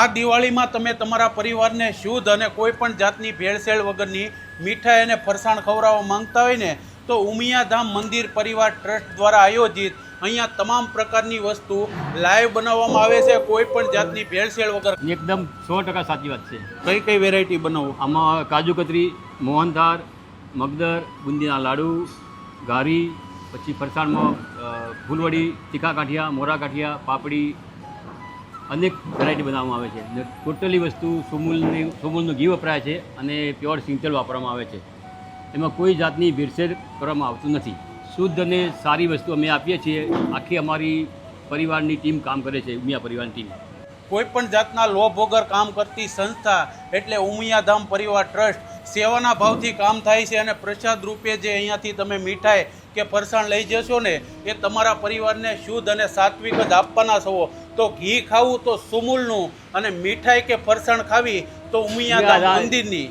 આ દિવાળીમાં તમે તમારા પરિવારને શુદ્ધ અને કોઈ પણ જાતની ભેળસેળ વગરની મીઠાઈ અને ફરસાણ ખવડાવવા માંગતા હોય ને તો ઉમિયાધામ મંદિર પરિવાર ટ્રસ્ટ દ્વારા આયોજિત અહીંયા તમામ પ્રકારની વસ્તુ લાઈવ બનાવવામાં આવે છે કોઈ પણ જાતની ભેળસેળ વગર. એકદમ સો ટકા સાચી વાત છે. કઈ કઈ વેરાયટી બનાવો? આમાં કાજુ કતરી મોહનથાળ મગદર બુંદીના લાડુ ઘારી પછી ફરસાણમાં ફૂલવડી તીખા કાંઠિયા મોરા કાંઠિયા પાપડી અનેક વેરાયટી બનાવવામાં આવે છે. ટોટલી વસ્તુ સુમૂલની, સુમૂલનું ઘી વપરાય છે અને પ્યોર સિંગતેલ વાપરવામાં આવે છે. એમાં કોઈ જાતની ભેળસેળ કરવામાં આવતું નથી. શુદ્ધ અને સારી વસ્તુ અમે આપીએ છીએ. આખી અમારી પરિવારની ટીમ કામ કરે છે, ઉમિયા પરિવારની ટીમ. કોઈ પણ જાતના લોભ વગર કામ કરતી સંસ્થા એટલે ઉમિયાધામ પરિવાર ટ્રસ્ટ સેવાના ભાવથી કામ થાય છે અને પ્રસાદ રૂપે જે અહીંયાથી તમે મીઠાઈ કે ફરસાણ લઈ જશો ને એ તમારા પરિવારને શુદ્ધ અને સાત્વિક જ આપવાના છો. તો ઘી ખાવું તો સુમૂલનું અને મીઠાઈ કે ફરસાણ ખાવી તો ઉમિયા મંદિરની.